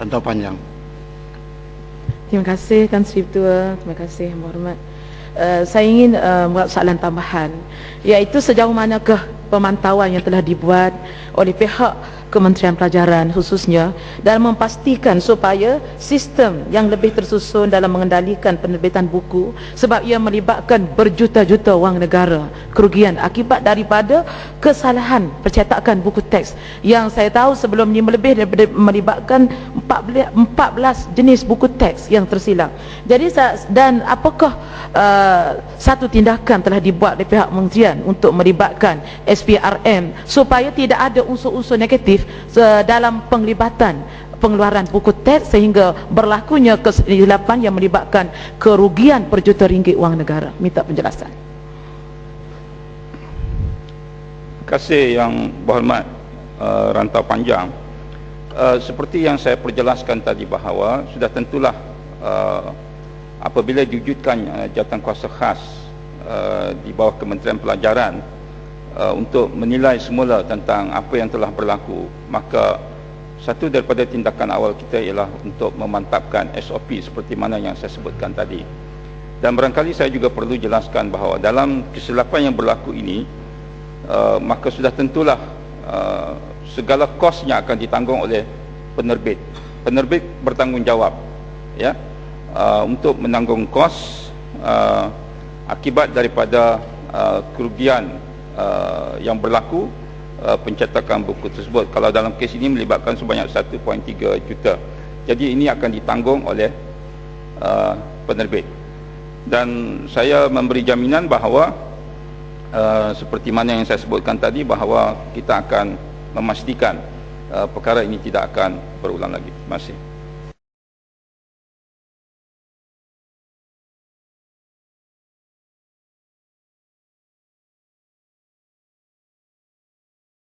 Rantau panjang. Terima kasih Tan Sri Ketua. Terima kasih Yang Berhormat. Uh, saya ingin uh, buat soalan tambahan iaitu sejauh manakah pemantauan yang telah dibuat oleh pihak Kementerian Pelajaran khususnya dalam memastikan supaya sistem yang lebih tersusun dalam mengendalikan penerbitan buku sebab ia melibatkan berjuta-juta wang negara. Kerugian akibat daripada kesalahan percetakan buku teks. Yang saya tahu sebelum ini lebih daripada melibatkan 14, 14 jenis buku teks yang tersilap jadi dan apakah uh, satu tindakan telah dibuat oleh pihak kementerian untuk melibatkan SPRM supaya tidak ada unsur-unsur negatif aktif dalam penglibatan pengeluaran buku teks sehingga berlakunya kesilapan yang melibatkan kerugian berjuta ringgit wang negara. Minta penjelasan. Terima kasih yang berhormat uh, rantau panjang. Uh, seperti yang saya perjelaskan tadi bahawa sudah tentulah uh, apabila diwujudkan uh, jawatan kuasa khas uh, di bawah Kementerian Pelajaran uh, untuk menilai semula tentang apa yang telah berlaku maka satu daripada tindakan awal kita ialah untuk memantapkan SOP seperti mana yang saya sebutkan tadi. Dan barangkali saya juga perlu jelaskan bahawa dalam kesilapan yang berlaku ini uh, maka sudah tentulah uh, segala kosnya akan ditanggung oleh penerbit. Penerbit bertanggungjawab ya uh, untuk menanggung kos uh, akibat daripada uh, kerugian uh, yang berlaku uh, pencetakan buku tersebut. Kalau dalam kes ini melibatkan sebanyak 1.3 juta. Jadi ini akan ditanggung oleh uh, penerbit. Dan saya memberi jaminan bahawa uh, seperti mana yang saya sebutkan tadi bahawa kita akan memastikan uh, perkara ini tidak akan berulang lagi. Terima kasih